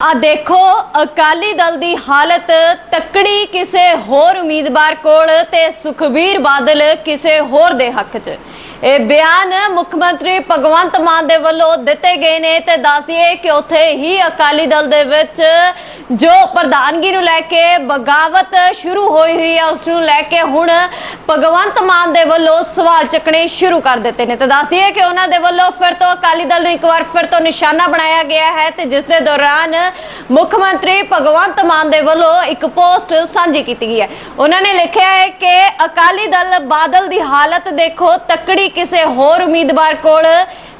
ਆ ਦੇਖੋ, ਅਕਾਲੀ ਦਲ ਦੀ ਹਾਲਤ ਤੱਕੜੀ ਕਿਸੇ ਹੋਰ ਉਮੀਦਵਾਰ ਕੋਲ ਤੇ ਸੁਖਬੀਰ ਬਾਦਲ ਕਿਸੇ ਹੋਰ ਦੇ ਹੱਕ 'ਚ। ਇਹ ਬਿਆਨ ਮੁੱਖ ਮੰਤਰੀ ਭਗਵੰਤ ਮਾਨ ਦੇ ਵੱਲੋਂ ਦਿੱਤੇ ਗਏ ਨੇ ਤੇ ਦੱਸ ਦਈਏ ਕਿ ਉੱਥੇ ਹੀ ਅਕਾਲੀ ਦਲ ਦੇ ਵਿੱਚ ਜੋ ਪ੍ਰਧਾਨਗੀ ਨੂੰ ਲੈ ਕੇ ਬਗਾਵਤ ਸ਼ੁਰੂ ਹੋਈ ਹੋਈ ਹੈ ਉਸ ਨੂੰ ਲੈ ਕੇ ਹੁਣ ਭਗਵੰਤ ਮਾਨ ਦੇ ਵੱਲੋਂ ਸਵਾਲ ਚੱਕਣੇ ਸ਼ੁਰੂ ਕਰ ਦਿੱਤੇ ਨੇ। ਤੇ ਦੱਸ ਦਈਏ ਕਿ ਉਹਨਾਂ ਦੇ ਵੱਲੋਂ ਫਿਰ ਤੋਂ ਅਕਾਲੀ ਦਲ ਨੂੰ ਇੱਕ ਵਾਰ ਫਿਰ ਤੋਂ ਨਿਸ਼ਾਨਾ ਬਣਾਇਆ ਗਿਆ ਹੈ ਤੇ ਜਿਸ ਦੇ ਦੌਰਾਨ ਮੁੱਖ ਮੰਤਰੀ ਭਗਵੰਤ ਮਾਨ ਦੇ ਵੱਲੋਂ ਇੱਕ ਪੋਸਟ ਸਾਂਝੀ ਕੀਤੀ ਗਈ ਹੈ। ਉਹਨਾਂ ਨੇ ਲਿਖਿਆ ਹੈ ਕਿ ਅਕਾਲੀ ਦਲ ਬਾਦਲ ਦੀ ਹਾਲਤ ਦੇਖੋ ਤਕੜੀ ਕਿਸੇ ਹੋਰ ਉਮੀਦਵਾਰ ਕੋਲ,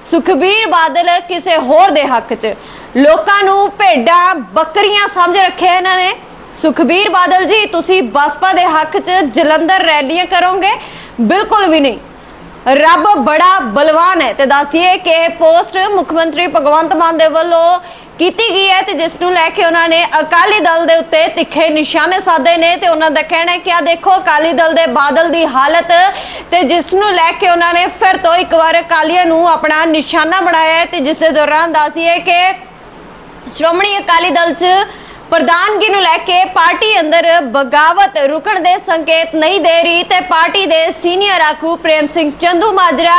ਸੁਖਬੀਰ ਬਾਦਲ ਕਿਸੇ ਹੋਰ ਦੇ ਹੱਕ 'ਚ। ਲੋਕਾਂ ਨੂੰ ਭੇਡਾਂ ਬੱਕਰੀਆਂ ਸਮਝ ਰੱਖਿਆ ਇਹਨਾਂ ਨੇ। ਸੁਖਬੀਰ ਬਾਦਲ ਜੀ, ਤੁਸੀਂ ਬਸਪਾ ਦੇ ਹੱਕ 'ਚ ਜਲੰਧਰ ਰੈਲੀਆਂ ਕਰੋਗੇ? ਬਿਲਕੁਲ ਵੀ ਨਹੀਂ। ਰੱਬ ਬੜਾ ਬਲਵਾਨ ਹੈ ਤੇ ਦੱਸਦੀਏ ਕਿ ਇਹ ਪੋਸਟ ਮੁੱਖ ਮੰਤਰੀ ਭਗਵੰਤ ਮਾਨ ਦੇ ਵੱਲੋਂ ਕੀਤੀ ਗਈ ਹੈ ਤੇ ਜਿਸ ਨੂੰ ਲੈ ਕੇ ਉਹਨਾਂ ਨੇ ਅਕਾਲੀ ਦਲ ਦੇ ਉੱਤੇ ਤਿੱਖੇ ਨਿਸ਼ਾਨੇ ਸਾਧੇ ਨੇ ਤੇ ਉਹਨਾਂ ਦਾ ਕਹਿਣਾ ਹੈ ਕਿ ਆ ਦੇਖੋ, ਅਕਾਲੀ ਦਲ ਦੇ ਬਾਦਲ ਦੀ ਹਾਲਤ ਤੇ ਜਿਸ ਨੂੰ ਲੈ ਕੇ ਉਹਨਾਂ ਨੇ ਫਿਰ ਤੋਂ ਇੱਕ ਵਾਰ ਅਕਾਲੀਆਂ ਨੂੰ ਆਪਣਾ ਨਿਸ਼ਾਨਾ ਬਣਾਇਆ ਹੈ ਤੇ ਜਿਸ ਦੇ ਦੌਰਾਨ ਦੱਸਦੀਏ ਕਿ ਸ਼੍ਰੋਮਣੀ ਅਕਾਲੀ ਦਲ 'ਚ ਪ੍ਰਧਾਨਗੀ ਨੂੰ ਲੈ ਕੇ ਪਾਰਟੀ ਅੰਦਰ ਬਗਾਵਤ ਰੁਕਣ ਦੇ ਸੰਕੇਤ ਨਹੀਂ ਦੇ ਰਹੀ ਤੇ ਪਾਰਟੀ ਦੇ ਸੀਨੀਅਰ ਆਗੂ ਪ੍ਰੇਮ ਸਿੰਘ ਚੰਦੂ ਮਾਜਰਾ,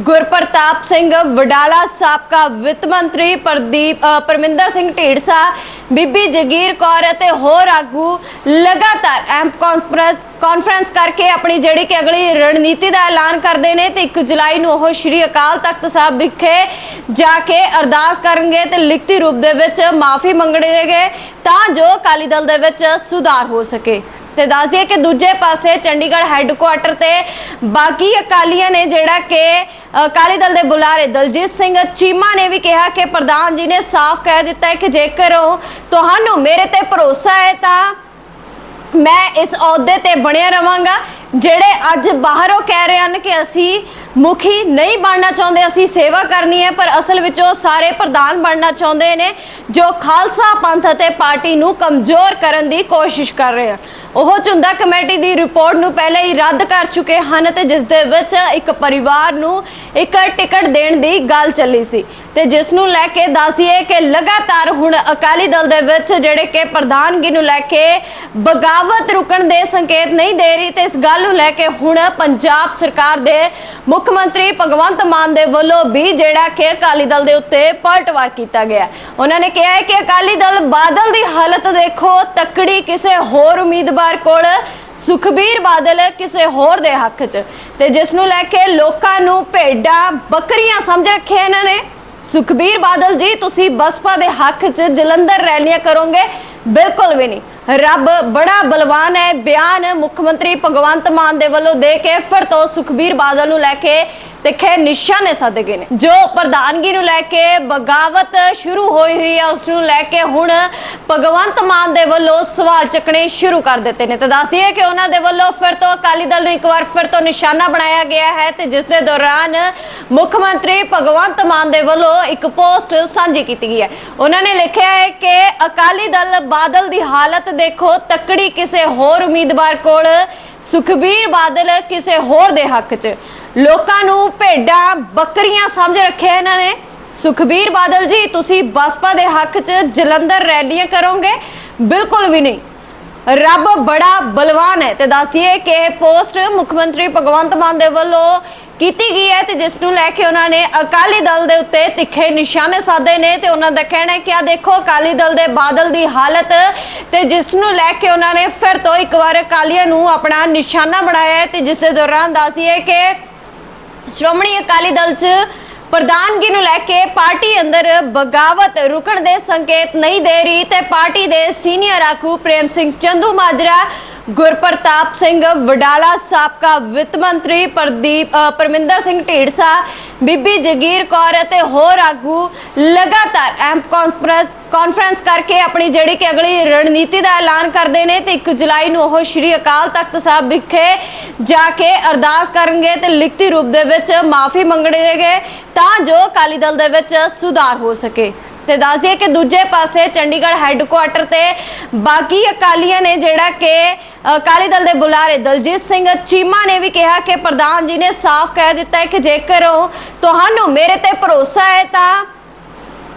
ਗੁਰਪ੍ਰਤਾਪ ਸਿੰਘ ਵਡਾਲਾ, ਸਾਬਕਾ ਵਿੱਤ ਮੰਤਰੀ ਪ੍ਰਦੀਪ ਪਰਮਿੰਦਰ ਸਿੰਘ ਢੀੜਸਾ ਬੀਬੀ ਜਗੀਰ ਕੌਰ ਅਤੇ ਹੋਰ ਆਗੂ ਲਗਾਤਾਰ ਐਮ ਕਾਨਫਰੰਸ ਕਾਨਫਰੰਸ ਕਰਕੇ ਆਪਣੀ ਜਿਹੜੀ ਕਿ ਅਗਲੀ ਰਣਨੀਤੀ ਦਾ ਐਲਾਨ ਕਰਦੇ ਨੇ ਤੇ 1 ਜੁਲਾਈ ਨੂੰ ਉਹ ਸ਼੍ਰੀ ਅਕਾਲ ਤਖਤ ਸਾਹਿਬ ਵਿਖੇ ਜਾ ਕੇ ਅਰਦਾਸ ਕਰਨਗੇ ਤੇ ਲਿਖਤੀ ਰੂਪ ਦੇ ਵਿੱਚ ਮਾਫੀ ਮੰਗਣਗੇ ਤਾਂ ਜੋ ਅਕਾਲੀ ਦਲ ਦੇ ਵਿੱਚ ਸੁਧਾਰ ਹੋ ਸਕੇ। ਤੇ ਦੱਸ ਦਈਏ ਕਿ ਦੂਜੇ ਪਾਸੇ ਚੰਡੀਗੜ੍ਹ ਹੈੱਡਕੁਆਟਰ ਤੇ ਬਾਕੀ ਅਕਾਲੀਆਂ ਨੇ ਜਿਹੜਾ ਕਿ ਅਕਾਲੀ ਦਲ ਦੇ ਬੁਲਾਰੇ ਦਲਜੀਤ ਸਿੰਘ ਚੀਮਾ ਨੇ ਵੀ ਕਿਹਾ ਕਿ ਪ੍ਰਧਾਨ ਜੀ ਨੇ ਸਾਫ਼ ਕਹਿ ਦਿੱਤਾ ਹੈ ਕਿ ਜੇਕਰ ਉਹ ਤੁਹਾਨੂੰ ਮੇਰੇ ਤੇ ਭਰੋਸਾ ਹੈ ਤਾਂ ਮੈਂ ਇਸ ਅਹੁਦੇ ਤੇ ਬਣਿਆ ਰਵਾਂਗਾ। ਜਿਹੜੇ ਅੱਜ ਬਾਹਰੋਂ ਕਹਿ ਰਹੇ ਹਨ ਕਿ ਅਸੀਂ ਮੁਖੀ ਨਹੀਂ ਬਣਨਾ ਚਾਹੁੰਦੇ, ਅਸੀਂ ਸੇਵਾ ਕਰਨੀ ਹੈ, ਪਰ ਅਸਲ ਵਿੱਚ ਉਹ ਸਾਰੇ ਪ੍ਰਧਾਨ ਬਣਨਾ ਚਾਹੁੰਦੇ ਨੇ, ਜੋ ਖਾਲਸਾ ਪੰਥ ਅਤੇ ਪਾਰਟੀ ਨੂੰ ਕਮਜ਼ੋਰ ਕਰਨ ਦੀ ਕੋਸ਼ਿਸ਼ ਕਰ ਰਹੇ ਹਨ। ਉਹ ਚੁੰਦਾ ਕਮੇਟੀ ਦੀ ਰਿਪੋਰਟ ਨੂੰ ਪਹਿਲਾਂ ਹੀ ਰੱਦ ਕਰ ਚੁੱਕੇ ਹਨ ਤੇ ਜਿਸ ਦੇ ਵਿੱਚ ਇੱਕ ਪਰਿਵਾਰ ਨੂੰ ਇੱਕ ਟਿਕਟ ਦੇਣ ਦੀ ਗੱਲ ਚੱਲੀ ਸੀ। ਤੇ ਜਿਸ ਨੂੰ ਲੈ ਕੇ ਦੱਸੀਏ ਕਿ ਲਗਾਤਾਰ ਹੁਣ ਅਕਾਲੀ ਦਲ ਦੇ ਵਿੱਚ ਜਿਹੜੇ ਕਿ ਪ੍ਰਧਾਨਗੀ ਨੂੰ ਲੈ ਕੇ ਬਗਾਵਤ ਰੁਕਣ ਦੇ ਸੰਕੇਤ ਨਹੀਂ ਦੇ ਰਹੀ, ਤੇ ਇਸ ਗੱਲ ਨੂੰ ਲੈ ਕੇ ਹੁਣ ਪੰਜਾਬ ਸਰਕਾਰ ਦੇ ਮੁੱਖ ਮੰਤਰੀ ਭਗਵੰਤ ਮਾਨ ਦੇ ਵੱਲੋਂ ਵੀ ਜਿਹੜਾ ਕਿ ਅਕਾਲੀ ਦਲ ਦੇ ਉੱਤੇ ਪਲਟਵਾਰ ਕੀਤਾ ਗਿਆ ਉਹਨਾਂ ਨੇ ਕਿਹਾ ਹੈ ਕਿ ਅਕਾਲੀ ਦਲ ਬਾਦਲ ਦੀ ਹਾਲਤ ਦੇਖੋ, ਤੱਕੜੀ ਕਿਸੇ ਹੋਰ ਉਮੀਦਵਾਰ ਕੋਲ, ਸੁਖਬੀਰ ਬਾਦਲ ਕਿਸੇ ਹੋਰ ਦੇ ਹੱਕ 'ਚ। ਤੇ ਜਿਸ ਨੂੰ ਲੈ ਕੇ ਲੋਕਾਂ ਨੂੰ ਭੇਡਾਂ ਬੱਕਰੀਆਂ ਸਮਝ ਰੱਖਿਆ ਇਹਨਾਂ ਨੇ। ਸੁਖਬੀਰ ਬਾਦਲ ਜੀ, ਤੁਸੀਂ ਬਸਪਾ ਦੇ ਹੱਕ 'ਚ ਜਲੰਧਰ ਰੈਲੀਆਂ ਕਰੋਗੇ, ਬਿਲਕੁਲ ਵੀ ਨਹੀਂ। ਰੱਬ ਬੜਾ ਬਲਵਾਨ ਹੈ। ਬਿਆਨ ਮੁੱਖ ਮੰਤਰੀ ਭਗਵੰਤ ਮਾਨ ਦੇ ਵੱਲੋਂ ਦੇ ਕੇ ਫਿਰ ਤੋਂ ਸੁਖਬੀਰ ਬਾਦਲ ਨੂੰ ਲੈ ਕੇ ਤਿੱਖੇ ਨਿਸ਼ਾਨੇ ਸਾਧੇ ਗਏ ਨੇ। ਜੋ ਪ੍ਰਧਾਨਗੀ ਨੂੰ ਲੈ ਕੇ ਬਗਾਵਤ ਸ਼ੁਰੂ ਹੋਈ ਹੋਈ ਹੈ ਉਸ ਨੂੰ ਲੈ ਕੇ ਹੁਣ ਭਗਵੰਤ ਮਾਨ ਦੇ ਵੱਲੋਂ ਸਵਾਲ ਚੱਕਣੇ ਸ਼ੁਰੂ ਕਰ ਦਿੱਤੇ ਨੇ। ਤੇ ਦੱਸ ਦਈਏ ਕਿ ਉਹਨਾਂ ਦੇ ਵੱਲੋਂ ਫਿਰ ਤੋਂ ਅਕਾਲੀ ਦਲ ਨੂੰ ਇੱਕ ਵਾਰ ਫਿਰ ਤੋਂ ਨਿਸ਼ਾਨਾ ਬਣਾਇਆ ਗਿਆ ਹੈ ਤੇ ਜਿਸ ਦੇ ਦੌਰਾਨ ਮੁੱਖ ਮੰਤਰੀ ਭਗਵੰਤ ਮਾਨ ਦੇ ਵੱਲੋਂ ਇੱਕ ਪੋਸਟ ਸਾਂਝੀ ਕੀਤੀ ਗਈ ਹੈ। ਉਹਨਾਂ ਨੇ ਲਿਖਿਆ ਹੈ ਕਿ ਅਕਾਲੀ ਦਲ ਬਾਦਲ ਦੀ ਹਾਲਤ ਦੇਖੋ, ਤੱਕੜੀ ਕਿਸੇ ਹੋਰ ਉਮੀਦਵਾਰ ਕੋਲ, ਸੁਖਬੀਰ ਬਾਦਲ ਕਿਸੇ ਹੋਰ ਦੇ ਹੱਕ 'ਚ। ਲੋਕਾਂ ਨੂੰ ਭੇਡਾਂ, ਬੱਕਰੀਆਂ ਸਮਝ ਰੱਖਿਆ ਇਹਨਾਂ ਨੇ। ਸੁਖਬੀਰ ਬਾਦਲ ਜੀ, ਤੁਸੀਂ ਬਸਪਾ ਦੇ ਹੱਕ 'ਚ ਜਲੰਧਰ ਰੈਲੀਆਂ ਕਰੋਗੇ। ਬਿਲਕੁਲ ਵੀ ਨਹੀਂ। ਰੱਬ ਬੜਾ ਬਲਵਾਨ ਹੈ ਤੇ ਦੱਸਦੀਏ ਕਿ ਇਹ ਪੋਸਟ ਮੁੱਖ ਮੰਤਰੀ ਭਗਵੰਤ ਮਾਨ ਦੇ ਵੱਲੋਂ ਕੀਤੀ ਗਈ ਹੈ ਤੇ ਜਿਸ ਨੂੰ ਲੈ ਕੇ ਉਹਨਾਂ ਨੇ ਅਕਾਲੀ ਦਲ ਦੇ ਉੱਤੇ ਤਿੱਖੇ ਨਿਸ਼ਾਨੇ ਸਾਧੇ ਨੇ ਤੇ ਉਹਨਾਂ ਦਾ ਕਹਿਣਾ ਹੈ ਕਿ ਆ ਦੇਖੋ, ਅਕਾਲੀ ਦਲ ਦੇ ਬਾਦਲ ਦੀ ਹਾਲਤ ਤੇ ਜਿਸ ਨੂੰ ਲੈ ਕੇ ਉਹਨਾਂ ਨੇ ਫਿਰ ਤੋਂ ਇੱਕ ਵਾਰ ਅਕਾਲੀਆਂ ਨੂੰ ਆਪਣਾ ਨਿਸ਼ਾਨਾ ਬਣਾਇਆ ਹੈ ਤੇ ਜਿਸ ਦੇ ਦੌਰਾਨ ਦੱਸਦੀਏ ਕਿ ਸ਼੍ਰੋਮਣੀ ਅਕਾਲੀ ਦਲ 'ਚ ਪ੍ਰਧਾਨਗੀ ਨੂੰ ਲੈ ਕੇ ਪਾਰਟੀ ਅੰਦਰ ਬਗਾਵਤ ਰੁਕਣ ਦੇ ਸੰਕੇਤ ਨਹੀਂ ਦੇ ਰਹੀ ਤੇ ਪਾਰਟੀ ਦੇ ਸੀਨੀਅਰ ਆਗੂ ਪ੍ਰੇਮ ਸਿੰਘ ਚੰਦੂ ਮਾਜਰਾ ਗੁਰਪ੍ਰਤਾਪ ਸਿੰਘ ਵਡਾਲਾ ਸਾਬਕਾ ਵਿੱਤ ਮੰਤਰੀ ਪ੍ਰਦੀਪ ਪਰਮਿੰਦਰ ਸਿੰਘ ਢੀੜਸਾ ਬੀਬੀ ਜਗੀਰ ਕੌਰ ਅਤੇ ਹੋਰ ਆਗੂ ਲਗਾਤਾਰ ਐਮ ਕਾਨਫਰੰਸ ਕਾਨਫਰੰਸ ਕਰਕੇ ਆਪਣੀ ਜਿਹੜੀ ਕਿ ਅਗਲੀ ਰਣਨੀਤੀ ਦਾ ਐਲਾਨ ਕਰਦੇ ਨੇ ਤੇ 1 ਜੁਲਾਈ ਨੂੰ ਉਹ ਸ਼੍ਰੀ ਅਕਾਲ ਤਖਤ ਸਾਹਿਬ ਵਿਖੇ ਜਾ ਕੇ ਅਰਦਾਸ ਕਰਨਗੇ ਤੇ ਲਿਖਤੀ ਰੂਪ ਦੇ ਵਿੱਚ ਮਾਫੀ ਮੰਗਣਗੇ ਤਾਂ ਜੋ ਅਕਾਲੀ ਦਲ ਦੇ ਵਿੱਚ ਸੁਧਾਰ ਹੋ ਸਕੇ। ਤੇ ਦੱਸ ਦਈਏ ਕਿ ਦੂਜੇ ਪਾਸੇ ਚੰਡੀਗੜ੍ਹ ਹੈੱਡਕੁਆਟਰ ਤੇ ਬਾਕੀ ਅਕਾਲੀਆਂ ਨੇ ਜਿਹੜਾ ਕਿ ਅਕਾਲੀ ਦਲ ਦੇ ਬੁਲਾਰੇ ਦਲਜੀਤ ਸਿੰਘ ਚੀਮਾ ਨੇ ਵੀ ਕਿਹਾ ਕਿ ਪ੍ਰਧਾਨ ਜੀ ਨੇ ਸਾਫ਼ ਕਹਿ ਦਿੱਤਾ ਹੈ ਕਿ ਜੇਕਰ ਉਹ ਤੁਹਾਨੂੰ ਮੇਰੇ ਤੇ ਭਰੋਸਾ ਹੈ ਤਾਂ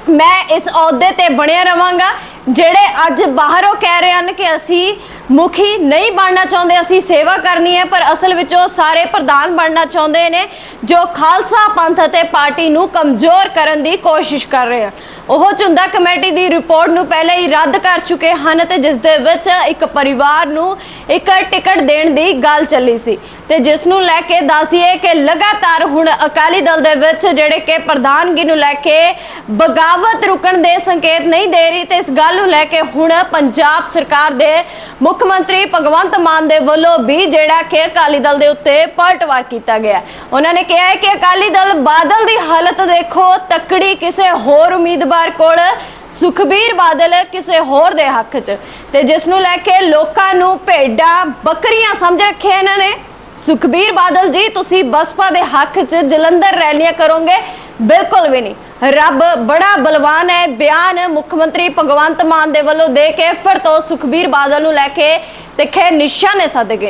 ਮੈਂ ਇਸ ਅਹੁਦੇ ਤੇ ਬਣਿਆ ਰਵਾਂਗਾ। ਜਿਹੜੇ ਅੱਜ ਬਾਹਰੋਂ ਕਹਿ ਰਹੇ ਹਨ ਕਿ ਅਸੀਂ ਮੁਖੀ ਨਹੀਂ ਬਣਨਾ ਚਾਹੁੰਦੇ, ਅਸੀਂ ਸੇਵਾ ਕਰਨੀ ਹੈ, ਪਰ ਅਸਲ ਵਿੱਚ ਉਹ ਸਾਰੇ ਪ੍ਰਧਾਨ ਬਣਨਾ ਚਾਹੁੰਦੇ ਨੇ, ਜੋ ਖਾਲਸਾ ਪੰਥ ਅਤੇ ਪਾਰਟੀ ਨੂੰ ਕਮਜ਼ੋਰ ਕਰਨ ਦੀ ਕੋਸ਼ਿਸ਼ ਕਰ ਰਹੇ ਹਨ। ਉਹ ਚੁੰਦਾ ਕਮੇਟੀ ਦੀ ਰਿਪੋਰਟ ਨੂੰ ਪਹਿਲੇ ਹੀ ਰੱਦ ਕਰ ਚੁੱਕੇ ਹਨ ਤੇ ਜਿਸ ਦੇ ਵਿੱਚ ਇੱਕ ਪਰਿਵਾਰ ਨੂੰ ਇੱਕ ਟਿਕਟ ਦੇਣ ਦੀ ਗੱਲ ਚੱਲੀ ਸੀ। ਤੇ ਜਿਸ ਨੂੰ ਲੈ ਕੇ ਦੱਸ ਦਈਏ ਕਿ ਲਗਾਤਾਰ ਹੁਣ ਅਕਾਲੀ ਦਲ ਦੇ ਵਿੱਚ ਜਿਹੜੇ ਕਿ ਪ੍ਰਧਾਨਗੀ ਨੂੰ ਲੈ ਕੇ ਬਗਾਵਤ ਰੁਕਣ ਦੇ ਸੰਕੇਤ ਨਹੀਂ ਦੇ ਰਹੀ, ਤੇ ਇਸ ਗੱਲ ਗੱਲ ਨੂੰ ਲੈ ਕੇ ਹੁਣ ਪੰਜਾਬ ਸਰਕਾਰ ਦੇ ਮੁੱਖ ਮੰਤਰੀ ਭਗਵੰਤ ਮਾਨ ਦੇ ਵੱਲੋਂ ਵੀ ਜਿਹੜਾ ਕਿ ਅਕਾਲੀ ਦਲ ਦੇ ਉੱਤੇ ਪਲਟਵਾਰ ਕੀਤਾ ਗਿਆ ਉਹਨਾਂ ਨੇ ਕਿਹਾ ਹੈ ਕਿ ਅਕਾਲੀ ਦਲ ਬਾਦਲ ਦੀ ਹਾਲਤ ਦੇਖੋ, ਤੱਕੜੀ ਕਿਸੇ ਹੋਰ ਉਮੀਦਵਾਰ ਕੋਲ, ਸੁਖਬੀਰ ਬਾਦਲ ਕਿਸੇ ਹੋਰ ਦੇ ਹੱਕ 'ਚ। ਤੇ ਜਿਸ ਨੂੰ ਲੈ ਕੇ ਲੋਕਾਂ ਨੂੰ ਭੇਡਾਂ ਬੱਕਰੀਆਂ ਸਮਝ ਰੱਖਿਆ ਇਹਨਾਂ ਨੇ। ਸੁਖਬੀਰ ਬਾਦਲ ਜੀ, ਤੁਸੀਂ ਬਸਪਾ ਦੇ ਹੱਕ 'ਚ ਜਲੰਧਰ ਰੈਲੀਆਂ ਕਰੋਗੇ, ਬਿਲਕੁਲ ਵੀ ਨਹੀਂ। ਰੱਬ ਬੜਾ ਬਲਵਾਨ ਹੈ। ਬਿਆਨ ਮੁੱਖ ਮੰਤਰੀ ਭਗਵੰਤ ਮਾਨ ਦੇ ਵੱਲੋਂ ਦੇ ਕੇ ਫਿਰ ਤੋਂ ਸੁਖਬੀਰ ਬਾਦਲ ਨੂੰ ਲੈ ਕੇ ਤਿੱਖੇ ਨਿਸ਼ਾਨੇ ਸਾਧੇ ਗਏ ਨੇ।